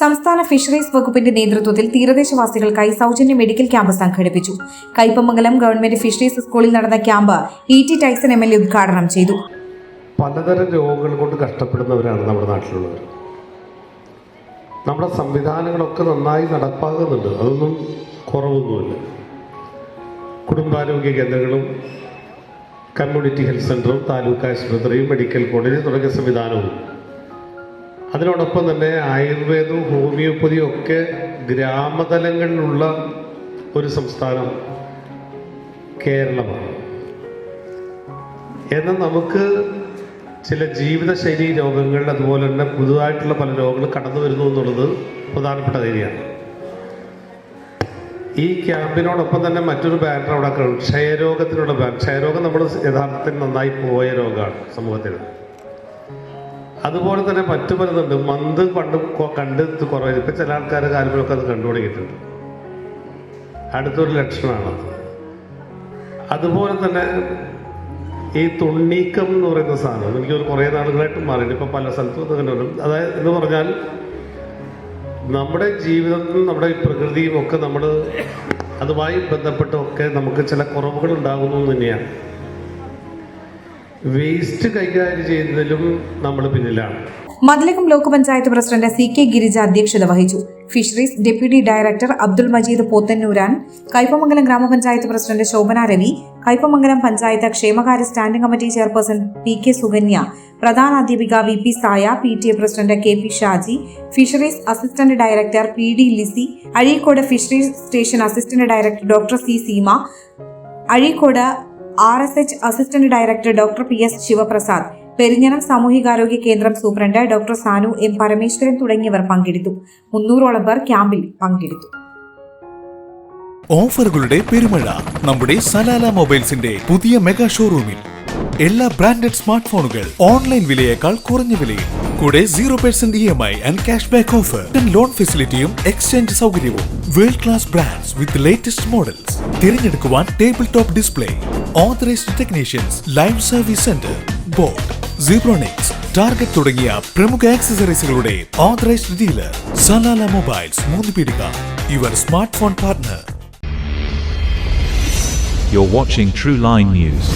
സംസ്ഥാന ഫിഷറീസ് വകുപ്പിന്റെ നേതൃത്വത്തിൽ തീരദേശവാസികൾക്കായി സൗജന്യ മെഡിക്കൽ ക്യാമ്പ് സംഘടിപ്പിച്ചു. കൈപ്പമംഗലം ഗവൺമെന്റ് ഫിഷറീസ് സ്കൂളിൽ നടന്ന camp E T Taison M L A ഉദ്ഘാടനം ചെയ്തു. പലതരം രോഗങ്ങൾ കൊണ്ട് കഷ്ടപ്പെടുന്നവരാണ് നമ്മുടെ നാട്ടിലുള്ളവർ. നമ്മുടെ സംവിധാനങ്ങളൊക്കെ നന്നായി നടപ്പാകുന്നുണ്ട് അതൊന്നും കുറവൊന്നുമില്ല. കുടുംബാരോഗ്യ കേന്ദ്രങ്ങളും കമ്മ്യൂണിറ്റി ഹെൽത്ത് സെന്ററും താലൂക്ക് ആശുപത്രിയും മെഡിക്കൽ കോളേജ് തുടങ്ങിയ സംവിധാനവും അതിനോടൊപ്പം തന്നെ ആയുർവേദവും ഹോമിയോപ്പതിയും ഒക്കെ ഗ്രാമതലങ്ങളിലുള്ള ഒരു സംസ്ഥാനം കേരളമാണ്. എന്നാൽ നമുക്ക് ചില ജീവിതശൈലി രോഗങ്ങൾ അതുപോലെ തന്നെ പുതുതായിട്ടുള്ള പല രോഗങ്ങൾ കടന്നു വരുന്നു എന്നുള്ളത് പ്രധാനപ്പെട്ട കാര്യമാണ്. ഈ ക്യാമ്പിനോടൊപ്പം തന്നെ മറ്റൊരു ബാനർ അവിടെ ക്ഷയരോഗത്തിനുള്ള ബാനർ ക്ഷയരോഗം നമ്മൾ യഥാർത്ഥത്തിൽ നന്നായി പോയ രോഗമാണ് സമൂഹത്തിൽ. അതുപോലെ തന്നെ മറ്റു പലതുണ്ട്. മന്ത് പണ്ട് കണ്ട് കുറവായി ഇപ്പം ചില ആൾക്കാരുടെ കാര്യങ്ങളൊക്കെ അത് കണ്ടു തുടങ്ങിയിട്ടുണ്ട്. അടുത്തൊരു ലക്ഷണമാണ് അതുപോലെ തന്നെ ഈ തുണ്ണീക്കം എന്ന് പറയുന്ന സാധനം എനിക്ക് ഒരു കുറേ നാളുകളായിട്ട് മാറിയിട്ട് ഇപ്പം പല സ്ഥലത്തും അങ്ങനെ വരും അതായത് എന്ന് പറഞ്ഞാൽ നമ്മുടെ ജീവിതത്തിൽ നമ്മുടെ പ്രകൃതിയും ഒക്കെ നമ്മൾ അതുമായി ബന്ധപ്പെട്ടൊക്കെ നമുക്ക് ചില കുറവുകൾ ഉണ്ടാകുന്നു തന്നെയാണ്. വേസ്റ്റ് കൈകാര്യം ചെയ്യുന്നതിലും നമ്മൾ പിന്നിലാണ്. Mathilakam block panchayat president C K Girija അധ്യക്ഷത വഹിച്ചു. Fisheries deputy director Abdul Majeed Pothannooran Kaipamangalam ഗ്രാമപഞ്ചായത്ത് പ്രസിഡന്റ് ശോഭന രവി കൈപ്പമംഗലം പഞ്ചായത്ത് ക്ഷേമകാര്യ standing committee chairperson P K Sukanya പ്രധാന അധ്യാപിക V P Saya P T A president K P Shaji fisheries assistant director P D Lissy Azhikode fisheries station assistant director doctor C Seema Azhikode R S H assistant director doctor P S Sivaprasad Perinjanam സാമൂഹികാരോഗ്യ കേന്ദ്രം superintendent doctor Sanu M Parameswaran തുടങ്ങിയവർ പങ്കെടുത്തു. മുന്നൂറോളം പേർ ക്യാമ്പിൽ പങ്കെടുത്തു. ഓഫറുകളുടെ പെരുമഴ നമ്മുടെ Salalah മൊബൈൽസിന്റെ പുതിയ മെഗാ ഷോറൂമിൽ. എല്ലാ ബ്രാൻഡഡ് സ്മാർട്ട് ഫോണുകൾ ഓൺലൈൻ വിലയേക്കാൾ കുറഞ്ഞ വിലയിൽ. കൂടെ zero percent E M I and cash back offer. Loan ഫെസിലിറ്റിയും exchange സൗകര്യവും. World class brands with latest models തിരഞ്ഞെടുക്കുവാൻ table top display authorised technicians live service centre boat Zebronics Target തുടങ്ങിയ പ്രമുഖ ആക്സസറീസുകളുടെ authorised dealer Salala mobiles Moonnu Peedika your smart phone partner You're watching True Line News.